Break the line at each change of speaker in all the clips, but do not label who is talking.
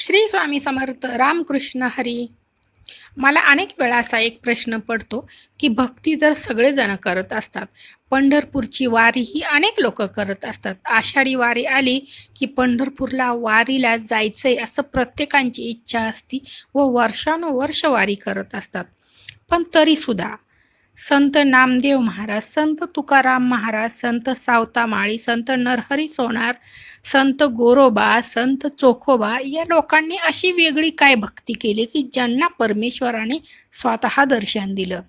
श्री स्वामी समर्थ रामकृष्ण हरी. मला अनेक वेळा असा एक प्रश्न पडतो की भक्ती जर सगळेजण करत असतात. पंढरपूरची वारी ही अनेक लोक करत असतात. आषाढी वारी आली की पंढरपूरला वारीला जायचंय असं प्रत्येकांची इच्छा असती व वर्षानुवर्ष वारी करत असतात. पण तरीसुद्धा संत नामदेव महाराज संत तुकाराम महाराज संत सावतामाळी संत नरहरी सोनार संत गोरोबा संत चोखोबा या लोकांनी अशी वेगळी काय भक्ती केली की ज्यांना परमेश्वराने स्वतः दर्शन दिलं?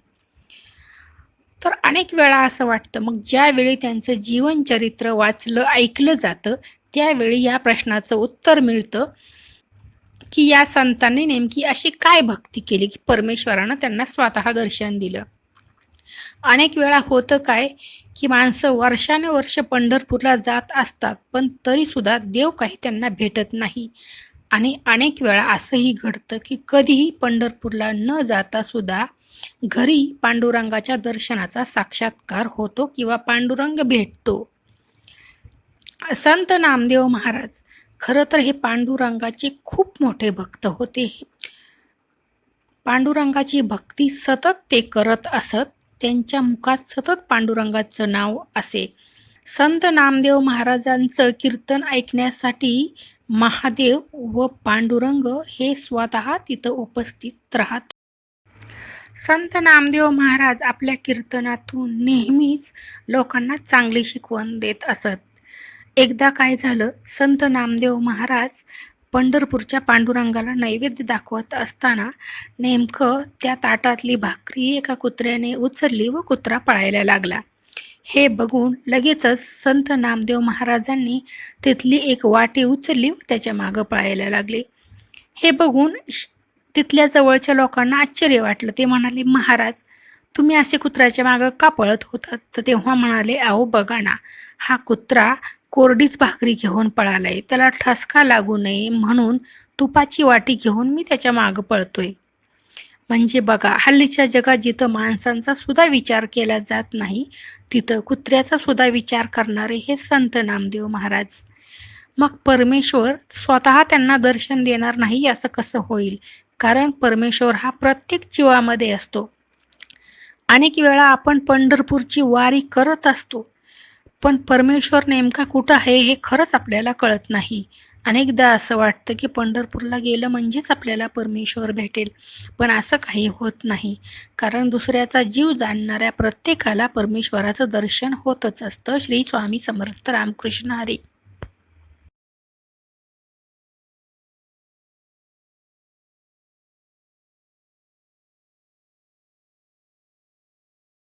तर अनेक वेळा असं वाटतं मग ज्यावेळी त्यांचं जीवनचरित्र वाचलं ऐकलं जातं त्यावेळी या प्रश्नाचं उत्तर मिळतं की या संतांनी नेमकी अशी काय भक्ती केली की परमेश्वरानं त्यांना स्वतः दर्शन दिलं? अनेक वेळा होतं काय की माणसं वर्षानुवर्ष पंढरपूरला जात असतात पण तरीसुद्धा देव काही त्यांना भेटत नाही. आणि अनेक वेळा असंही घडतं की कधीही पंढरपूरला न जाता सुद्धा घरी पांडुरंगाच्या दर्शनाचा साक्षात्कार होतो किंवा पांडुरंग भेटतो. संत नामदेव महाराज खरं तर हे पांडुरंगाचे खूप मोठे भक्त होते. पांडुरंगाची भक्ती सतत ते करत असत त्यांच्या मुखात सतत पांडुरंगाचं नाव असे. संत नामदेव महाराजांचं कीर्तन ऐकण्यासाठी महादेव व पांडुरंग हे स्वतः तिथं उपस्थित राहत. संत नामदेव महाराज आपल्या कीर्तनातून नेहमीच लोकांना चांगली शिकवण देत असत. एकदा काय झालं संत नामदेव महाराज पंढरपूरच्या पांडुरंगाला नैवेद्य दाखवत असताना नेमकं त्या ताटातली भाकरी एका कुत्र्याने उचलली व कुत्रा पळायला लागला. हे बघून लगेचच संत नामदेव महाराजांनी तिथली एक वाटी उचलली व त्याच्या मागं पळायला लागले. हे बघून तिथल्या जवळच्या लोकांना आश्चर्य वाटलं. ते म्हणाले महाराज तुम्ही असे कुत्र्याच्या मागं का पळत होतात? तर तेव्हा म्हणाले अहो बघा ना हा कुत्रा कोरडीच भाकरी घेऊन पळालाय. त्याला ठसका लागू नये म्हणून तुपाची वाटी घेऊन मी त्याच्या मागं पळतोय. म्हणजे बघा हल्लीच्या जगात जिथं माणसांचा सुद्धा विचार केला जात नाही तिथं कुत्र्याचा सुद्धा विचार करणारे हे संत नामदेव महाराज. मग परमेश्वर स्वतः त्यांना दर्शन देणार नाही असं कसं होईल? कारण परमेश्वर हा प्रत्येक जीवामध्ये असतो. अनेक वेळा आपण पंढरपूरची वारी करत असतो. पण परमेश्वर नेमका कुठं आहे हे खरंच आपल्याला कळत नाही. अनेकदा असं वाटतं की पंढरपूरला गेलं म्हणजेच आपल्याला परमेश्वर भेटेल. पण असं काही होत नाही. कारण दुसऱ्याचा जीव जाणणाऱ्या प्रत्येकाला परमेश्वराचं दर्शन होतच असतं. श्री स्वामी समर्थ रामकृष्ण हरी.